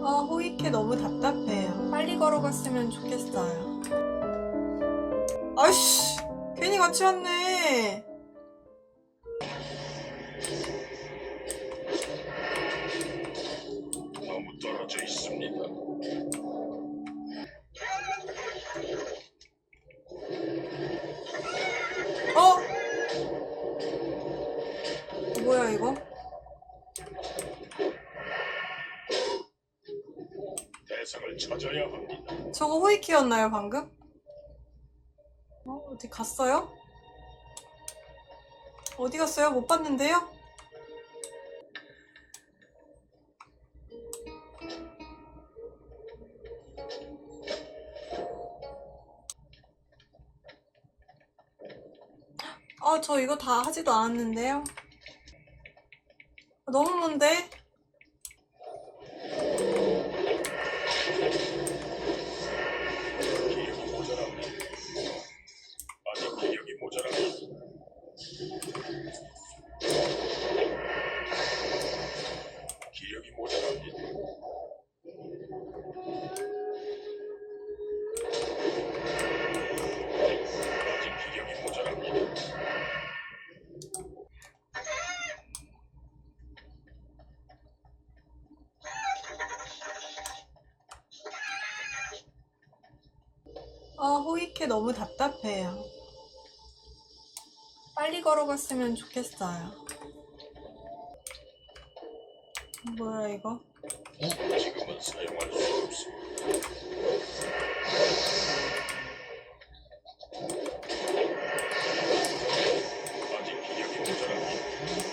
아, 호이케 너무 답답해요. 빨리 걸어갔으면 좋겠어요. 아이씨, 괜히 같이 왔네. 너무 떨어져 있습니다. 어? 뭐야, 이거? 대상을 찾아야 합니다. 저거 호이키였나요, 방금? 어, 어디 갔어요? 어디 갔어요? 못 봤는데요? 아, 저 이거 다 하지도 않았는데요? 너무 먼데? 아, 호이케 너무 답답해요. 빨리 걸어갔으면 좋겠어요. 뭐야, 이거?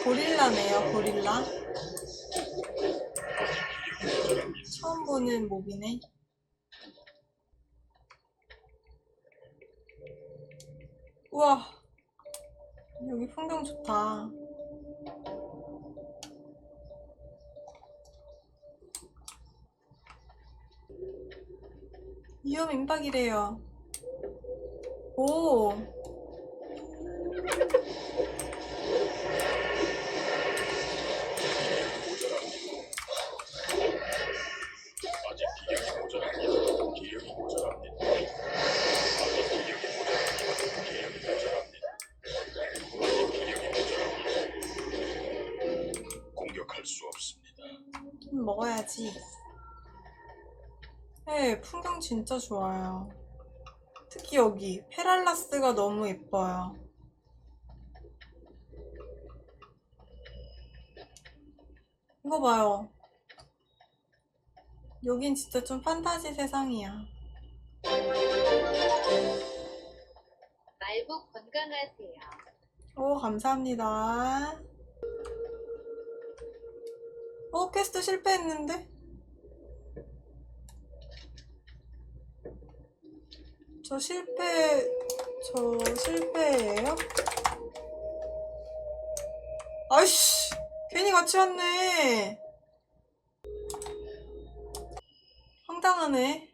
고릴라네요, 고릴라. 처음 보는 몹이네. 우와. 여기 풍경 좋다. 위험 임박이래요. 오. 먹어야지. 네, 풍경 진짜 좋아요. 특히 여기 페랄라스가 너무 예뻐요. 이거 봐요. 여긴 진짜 좀 판타지 세상이야. 말복 건강하세요. 오, 감사합니다. 어, 퀘스트 실패했는데? 저 실패, 저 실패예요? 아이씨, 괜히 같이 왔네. 황당하네.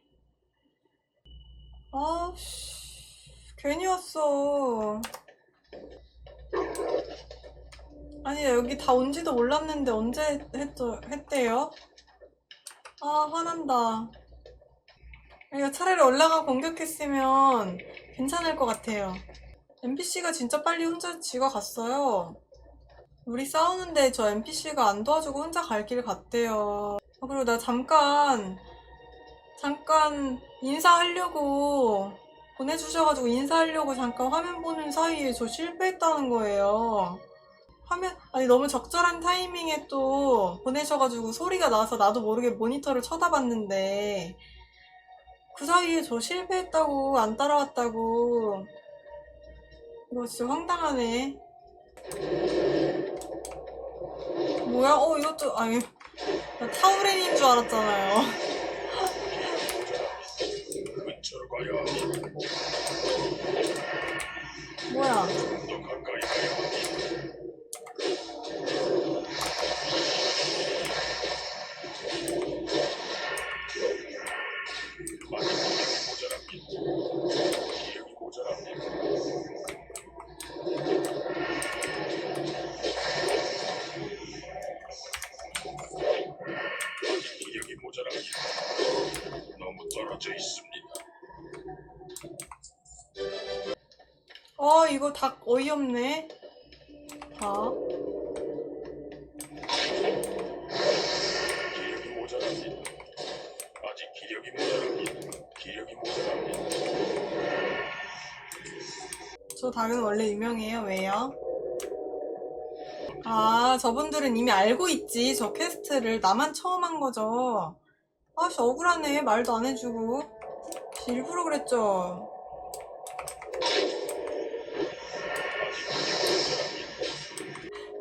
아씨, 괜히 왔어. 아니 여기 다 온지도 몰랐는데 언제 했죠, 했대요? 아 화난다. 이거 차라리 올라가 공격했으면 괜찮을 것 같아요. NPC가 진짜 빨리 혼자 지가 갔어요. 우리 싸우는데 저 NPC가 안 도와주고 혼자 갈 길 갔대요. 아, 그리고 나 잠깐 잠깐 인사하려고 보내주셔가지고 인사하려고 잠깐 화면 보는 사이에 저 실패했다는 거예요 화면 아니 너무 적절한 타이밍에 또 보내셔가지고 소리가 나서 나도 모르게 모니터를 쳐다봤는데 그 사이에 저 실패했다고 안 따라왔다고. 이거 진짜 황당하네. 뭐야? 어 이것도 아니 나 타우렌인 줄 알았잖아요 떨어져 있습니다. 어, 이거 닭 어이없네. 닭. 기력이 모자랍니다. 아직 기력이 모자랍니다. 기력이 모자랍니다. 저 닭은 원래 유명해요. 왜요? 아, 저분들은 이미 알고 있지. 저 퀘스트를. 나만 처음 한 거죠. 아씨, 억울하네. 말도 안 해주고. 일부러 그랬죠.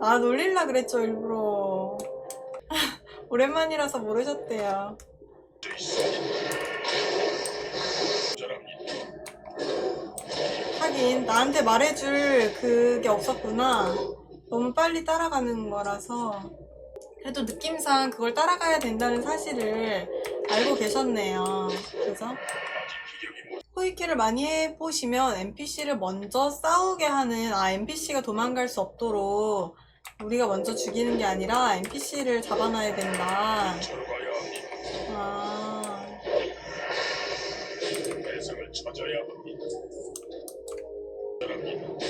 아, 놀릴라 그랬죠, 일부러. 오랜만이라서 모르셨대요. 하긴, 나한테 말해줄 그게 없었구나. 너무 빨리 따라가는 거라서. 그래도 느낌상 그걸 따라가야 된다는 사실을 알고 계셨네요. 그죠? 호이키를 많이 해보시면 NPC를 먼저 싸우게 하는, 아, NPC가 도망갈 수 없도록 우리가 먼저 죽이는 게 아니라 NPC를 잡아놔야 된다. 아.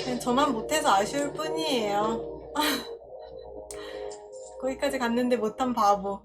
그냥 저만 못해서 아쉬울 뿐이에요. 거기까지 갔는데 못한 바보.